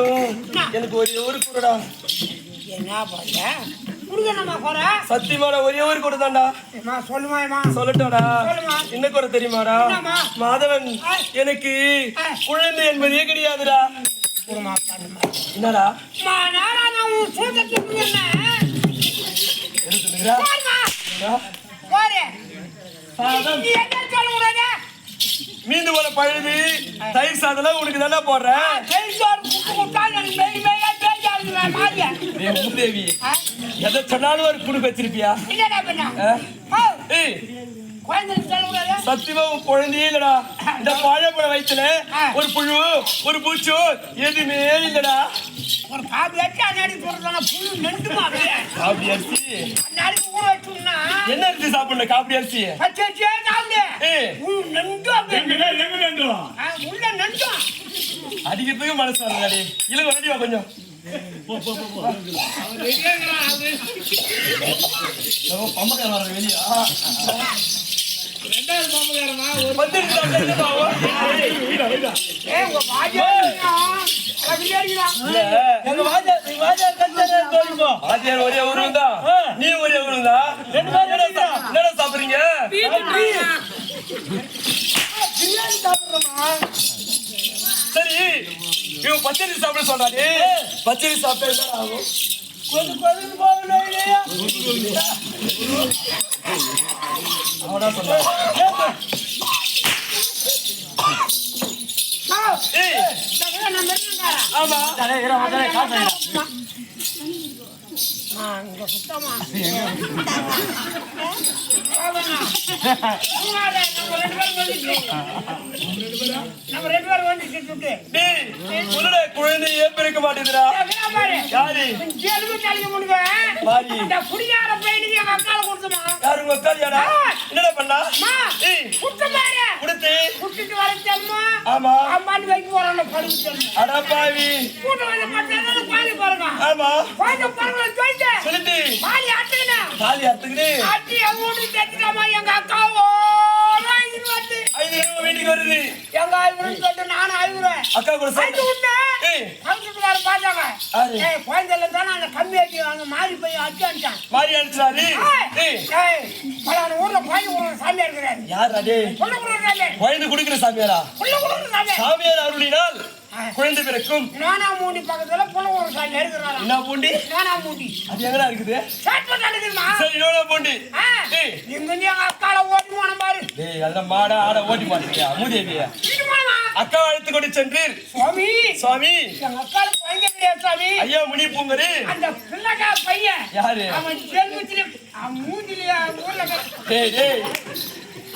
இருந்தாலும் எனக்கு ஒரே ஒரு குருடா. என்ன போற? சத்தியமான ஒரே ஒரு குரு தான்டா சொல்லுமாயம்மா சொல்லட்டாடா சொல்லுமா. என்ன குறை தெரியுமாடா? மாதவன். எனக்கு. குழந்தை என்பதே கிடையாதுடா. என்னடா? மா நானா நான் உன் சூட்டத்துக்கு என்ன? என்ன சொல்லுகிறா? போடுமா என்னடா? போடு சாதம். நீ என்ன சொல்ல கூடாது மீந்து போல பழுது தயிர் சாதம் உனக்கு தானே போடுறேன். எதை சொன்னாலும் ஒரு குடுக்க வச்சிருப்பியா? சத்தியமா குழந்தையே இல்லடா. இந்த வாழைப்பழ வயிற்றுல. ஒரு புழு ஒரு பூச்சோ எதுவுமே இல்லடா. ஒரு காப்பி அடிச்சு அன்னாடி போடுறதான புழு நெண்டுமா காப்பி அரிசி அன்னாடி ஊற வச்சோம்னா என்ன அரிசி சாப்பிடணும் காப்பி அரிசி நெண்டு உள்ள நெண்டும் அடிக்கிறதுக்கு மனசு வரலடி இல்ல வரடி வா கொஞ்சம் நம்ம பம்பக்கார வர வெளியா ஒரே தான் நீ ஒரே ஊரும் தான் என்னடா சாப்பிடுறீங்க? பிரியாணி சாப்பிடுறோமா? சரி இவன் பச்சரி சாப்பிட சொல்றாரு பச்சரி சாப்பிட்டா என்ன ஆகும்? கொஞ்சம் கொஞ்சம் போகணும் இல்லையா? அவனா சொல்றான் ஆமா. இங்க சுத்தமா பேரும் வந்து சுட்டு டேய் உன்னோட குழந்தை ஏன் பிறக்க மாட்டேங்குதுடா பாரு யாரு யாரு உங்க அக்காலியாடா என்னடா பண்ணா? குடுத்த. குட்டிட்டு வர செல்மா ஆமா. அம்மாட்டு வைக்க போறாங்க செல்மா அட பாவி. கூட்ட வந்து பாலி பாருங்க. ஆமா. குழந்தை பாருங்க சொல்லிட்டு. சொல்லிட்டு. பாலி ஆட்டுக்கணும் தாலி அத்துக்கிட்டு ஆட்டி எங்க வீட்டுக்கு தெரிஞ்சுக்காம எங்க அக்காவோ வீட்டுக்கு வருது. எங்க ஐவரும் சொல்லிட்டு நானும் ஐவரேன் அக்கா கூட சேர்ந்து ஏய் பக்கத்துக்கார பார்த்தாங்க. யாரு? ஏய் குழந்தைல தானே அந்த ஆட்டி அந்த மாறி போய் அடிச்சான்ட்டான் மாறி அடிச்சாரு ஏய் ஏய் பலான ஊர்ல குழந்தை கொடுக்குற சாமியார் இருக்கிறாரு யார் அதே? புள்ள கொடுக்குற சாமியார்? குழந்தை குடிக்கிற சாமியாரா அருளினால் குழந்தை பிறக்கும். நானா மூண்டி பக்கத்துல கொடுக்குற சாமியார் இருக்கிறாரா என்ன பூண்டி? நானா மூண்டி அது எங்கடா இருக்குது? சாட்பு நடக்குதுமா சரி நோடா பூண்டி. இங்க இருந்து எங்க அக்கால ஓடி போன பாரு டேய் அதெல்லாம் மாடா ஆட ஓட்டி மாட்டியா மூதேவியா அக்கா அழைத்து கொண்டு சென்றீர். சுவாமி. சுவாமி எங்க அக்கால குழந்தை கிடையாது சுவாமி ஐயா முனி பூங்கரு அந்த பிள்ளைக்கா பையன் யாரு? அவன் ஜென்மத்திலே மூஞ்சிலே ஊர்ல. டேய் டேய்.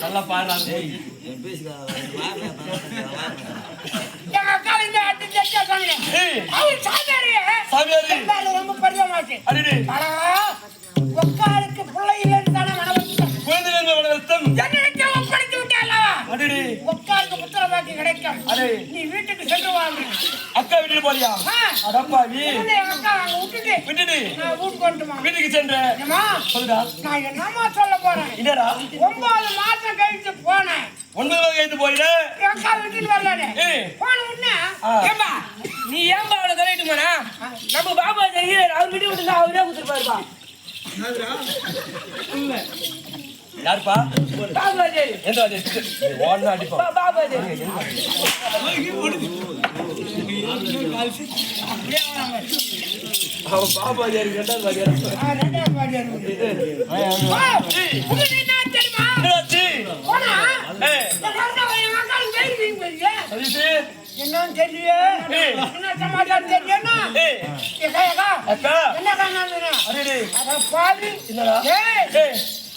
நல்லா பாடுறா. டேய் எங்க அக்கால இந்த அட்டு ஜெட்டா சொன்னேன் ஏய். அவர் சாமியாரு. சாமியாரு. எல்லாரும் ரொம்ப பரிதமாச்சு அடிடி. ஒக்காருக்கு பிள்ளை இல்லைன்னு தானே மனவச்சம் குழந்தை வளர்த்தம் என்னிடத்தை ஒப்படைத்து விட்டாளா? அடிடி. ஒக்காருக்கு புத்திர பாக்கி கிடைக்கும் நீ வீட்டுக்கு சென்று வாங்க அக்கா வீட்டுக்கு போறியா. அடப்பாவி விட்டுட்டு விட்டுடு. நான் வீட்டுக்கு வந்துட்டுமா வீட்டுக்கு சென்ற. ஏம்மா, சொல்லுடா. நான் என்னம்மா சொல்ல போறேன்? என்னடா? ஒன்பது மாசம் கழிச்சு போனேன். ஒன்பது வகை எடுத்து போயிட? அக்கா வீட்டுக்கு வரலானே. போன உடனே. ஏம்பா நீ ஏம்பா அவளை கலையிட்டு போனா நம்ம பாபா அவர் வீட்டு விட்டு அவரே கொடுத்துருப்பாருப்பா யாருப்பா? பாபா தெரியும் எந்த அது ஓடனா அடிப்பா பாபா தெரியும் அவன் பாபா யாரு ரெண்டாவது வாரியாரா? ஆ, ரெண்டாவது என்னன்னு தெரியல என்னடா?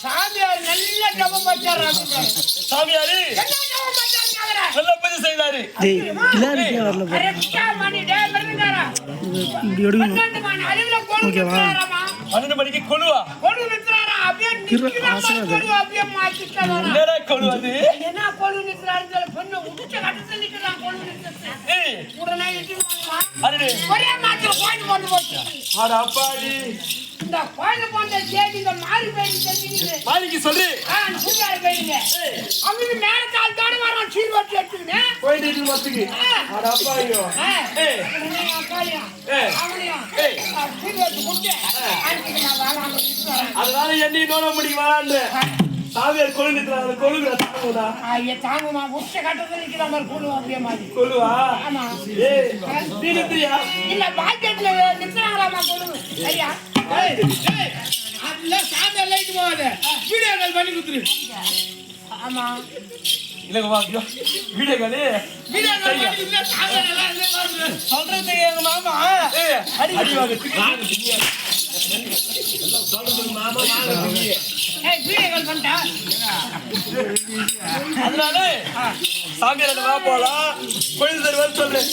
சாமியார் நல்ல ஜபம் வச்சாரு சாமியாரு. நல்ல பூஜை செய்தாரு. கரெக்டா மணி டே மிருந்தாரா பன்னெண்டு மணிக்கு கொழுவா உடனே ஒரே மாத்திர பாயிண்ட் கொண்டு போச்சு. அட அப்பாடி இந்த குழந்தை போன்ற தேதி இந்த மாறி போயிட்டு மாலிக்கு சொல்லு. ஆ சுந்தார போயிடுங்க அவனுக்கு மேல கால் தானே வரான் சீர் வச்சு எடுத்துக்கினேன். போயிட்டு இருக்கு மத்துக்கு. அட அப்பா ஐயோ ஏய் அக்காளையும் ஏய் அவனையும் ஏய் சீர் வச்சு கொடுத்து நான் அதனால என்னையும் நோட முடியும் வேணான்ற சாமியார் கொழுந்துக்கிறாங்க கொழுங்குற தாங்குதா ஐயா தாங்குமா உச்ச கட்டத்தில் நிற்கிற மாதிரி கூடுவோம் அப்படியே மாதிரி கொழுவா? ஆமா. ஏய் நீ நித்திரியா இல்ல பாக்கெட்ல நிற்கிறாங்களாமா கொள்ளுங்க ஐயா. அதெல்லாம் சாதா லைட் போகாத வீடியோ கால் பண்ணி கொடுத்துரு. ஆமா இல்லங்க வா வீடியோ காலு வீடியோ கால் பண்ணி கொடுத்தா சாதா நல்லா எங்க மாமா அடி அடி வாங்க ஏய் வீடியோ மாமா பண்ணிட்டா அதனால போலாம் கோயில் தருவார் சொல்றேன்.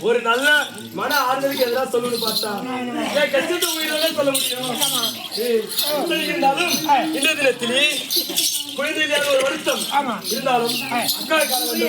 ஒரு நல்ல மன ஆறுதலுக்கு எதிராக சொல்லணும்னு பார்த்தா ஏன் கஷ்டத்தை உயிரோட சொல்ல முடியும்? இருந்தாலும் இந்த தினத்திலே குழந்தையிலே ஒரு வருத்தம் இருந்தாலும் அக்கா காலம் வந்து.